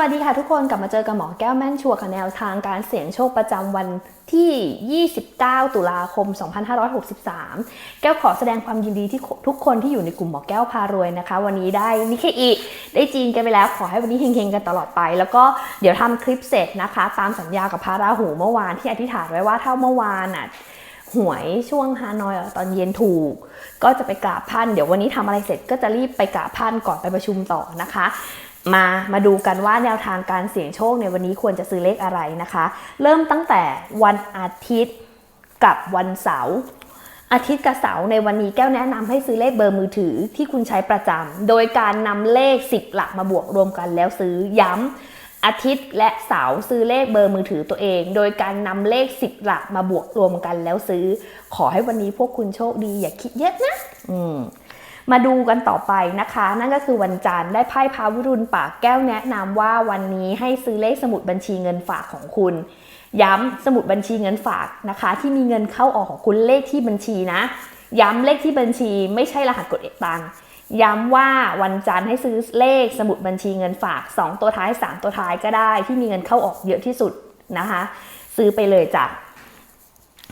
สวัสดีค่ะทุกคนกลับมาเจอกับหมอแก้วแม่นชัวร์กับแนวทางการเสี่ยงโชคประจำวันที่ 29 ตุลาคม 2563 แก้วขอแสดงความยินดีที่ทุกคนที่อยู่ในกลุ่มหมอแก้วพารวยนะคะ วันนี้ได้นิเคอีได้จีนกันไปแล้วขอให้วันนี้เฮงๆกันตลอดไป แล้วก็เดี๋ยวทำคลิปเสร็จนะคะ ตามสัญญากับพาราหูเมื่อวานที่อธิษฐานไว้ว่าถ้าเมื่อวานน่ะหวยช่วงฮานอยตอนเย็นถูก ก็จะไปกราบท่านเดี๋ยววันนี้ทำอะไรเสร็จก็จะรีบไปกราบท่านก่อนไปประชุมต่อนะคะ มามาดูกันว่าแนวทางการเสี่ยงโชคในวันนี้ควรจะซื้อเลขอะไรนะคะ เริ่มตั้งแต่วันอาทิตย์กับวันเสาร์อาทิตย์กับเสาร์ในวันนี้แก้วแนะนำให้ซื้อเลขเบอร์มือถือที่คุณใช้ประจำโดยการนำเลข 10 หลักมาบวกรวมกันแล้วซื้อย้ำอาทิตย์และเสาร์ซื้อเลขเบอร์มือถือตัวเอง โดยการนำเลข 10 หลักมาบวกรวมกันแล้วซื้อ ขอให้วันนี้พวกคุณโชคดีอย่าคิดเยอะนะ อืม มาดูกันต่อไปนะคะ นั่นก็คือวันจันทร์ได้ไพ่พาวิรุณปากแก้วแนะนำว่าวันนี้ให้ซื้อเลขสมุดบัญชีเงินฝากของคุณ ย้ำสมุดบัญชีเงินฝากนะคะ ที่มีเงินเข้าออกของคุณเลขที่บัญชีนะ ย้ำเลขที่บัญชีไม่ใช่รหัสกดเอกตังย้ำว่าวันจันทร์ให้ซื้อเลขสมุดบัญชีเงินฝาก 2 ตัวท้าย 3 ตัวท้ายก็ได้ ที่มีเงินเข้าออกเยอะที่สุดนะคะ ซื้อไปเลยจ้ะ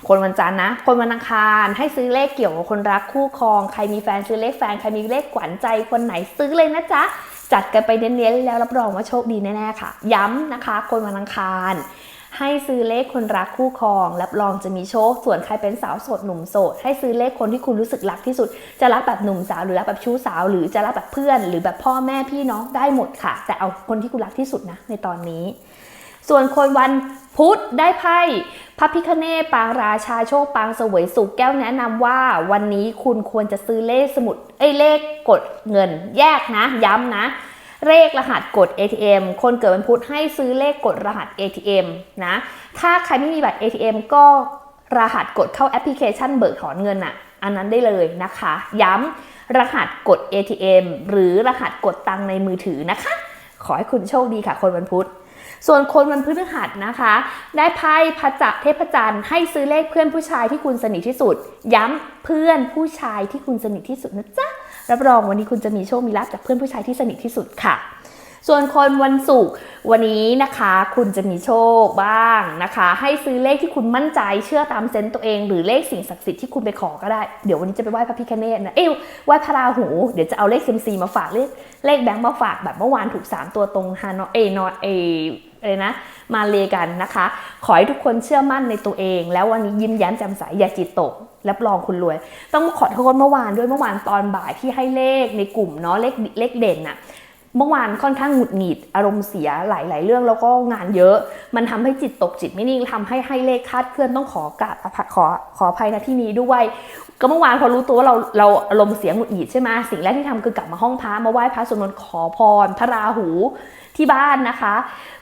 คนวันจันทร์นะ คนวันอังคารให้ซื้อเลขเกี่ยวกับคนรักคู่ครอง ใครมีแฟนซื้อเลขแฟน ใครมีเลขขวัญใจคนไหนซื้อเลยนะจ๊ะ จัดกันไปเน้นๆแล้วรับรองว่าโชคดีแน่ๆค่ะ ย้ำนะคะ คนวันอังคาร ให้ซื้อเลขคนรักคู่ครองรับรองจะมีโชค ส่วนใครเป็นสาวโสดหนุ่มโสด ให้ซื้อเลขคนที่คุณรู้สึกรักที่สุด จะรักแบบหนุ่มสาวหรือรักแบบชู้สาว หรือจะรักแบบเพื่อน หรือแบบพ่อแม่พี่น้องได้หมดค่ะ แต่เอาคนที่คุณรักที่สุดนะในตอนนี้ ส่วนคนวันพุธได้ไพ่พระพิคเนศปางราชาโชคปางเสวยสุขแก้วแนะนำว่า วันนี้คุณควรจะซื้อเลขสมุดเอ้เลขกดเงิน แยกนะ ย้ำนะ เลขรหัสกด ATM คนเกิดวันพุธให้ซื้อเลขกดรหัส ATM นะ ถ้าใครไม่มีบัตร ATM ก็รหัสกดเข้าแอปพลิเคชันเบิกถอนเงินอะอันนั้นได้เลยนะคะ ย้ำรหัสกด ATM หรือรหัสกดตังในมือถือนะคะ ขอให้คุณโชคดีค่ะคนวันพุธ ส่วนคนวันพฤหัสนะคะ ได้ไพ่พระจักรเทพจันทร์ให้ซื้อเลขเพื่อนผู้ชายที่คุณสนิทที่สุด ย้ำเพื่อนผู้ชายที่คุณสนิทที่สุดนะจ๊ะรับรองวันนี้คุณจะมีโชคมีลาภจากเพื่อนผู้ชายที่สนิทที่สุดค่ะ ส่วนคนวันศุกร์วันนี้นะคะ คุณจะมีโชคบ้างนะคะ ให้ซื้อเลขที่คุณมั่นใจเชื่อตามเซนต์ตัวเอง หรือเลขสิ่งศักดิ์สิทธิ์ที่คุณไปขอก็ได้ เดี๋ยววันนี้จะไปไหว้พระพิฆเนศนะเอ้ยไหว้พระราหู เดี๋ยวจะเอาเลขเซมซีมาฝากเลขเลขแบงค์มาฝากแบบเมื่อวานถูก 3 ตัวตรงฮานอเอนอเออะไรนะมาเลกันนะคะ ขอให้ทุกคนเชื่อมั่นในตัวเอง แล้ววันนี้ยิ้มแย้มแจ่มใสอย่าจิตตกรับรองคุณรวย ต้องขอโทษเมื่อวานด้วยเมื่อวานตอนบ่ายที่ให้เลขในกลุ่มเนาะเลขเลขเด่นอะ เมื่อวานค่อนข้างหงุดหงิดอารมณ์เสียหลาย ๆ เรื่องแล้วก็งานเยอะ มันทำให้จิตตกจิตไม่นิ่งทำให้ให้เลขคาดเคลื่อนต้องขอกราบอภัยขอขออภัยนะที่นี้ด้วย ก็เมื่อวานพอรู้ตัวว่าเราเราอารมณ์เสียหงุดหงิดใช่ไหมสิ่งแรกที่ทำคือกลับมาห้องพระมาไหว้พระสวดมนต์ขอพรพระราหูที่บ้านนะคะ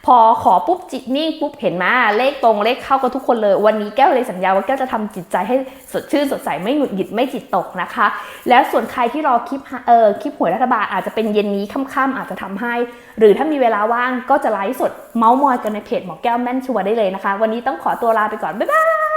พอขอปุ๊บจิตนิ่งปุ๊บเห็นไหมเลขตรงเลขเข้ากับทุกคนเลย วันนี้แก้วเลยสัญญาว่าแก้วจะทำจิตใจให้สดชื่นสดใสไม่หงุดหงิดไม่จิตตกนะคะ แล้วส่วนใครที่รอคลิปเออคลิปหวยรัฐบาลอาจจะเป็นเย็นนี้ค่ำๆอาจจะทำให้ หรือถ้ามีเวลาว่างก็จะไลฟ์สดเมาส์มอยกันในเพจหมอแก้วแม่นชัวร์ได้เลยนะคะ วันนี้ต้องขอตัวลาไปก่อน บ๊ายบาย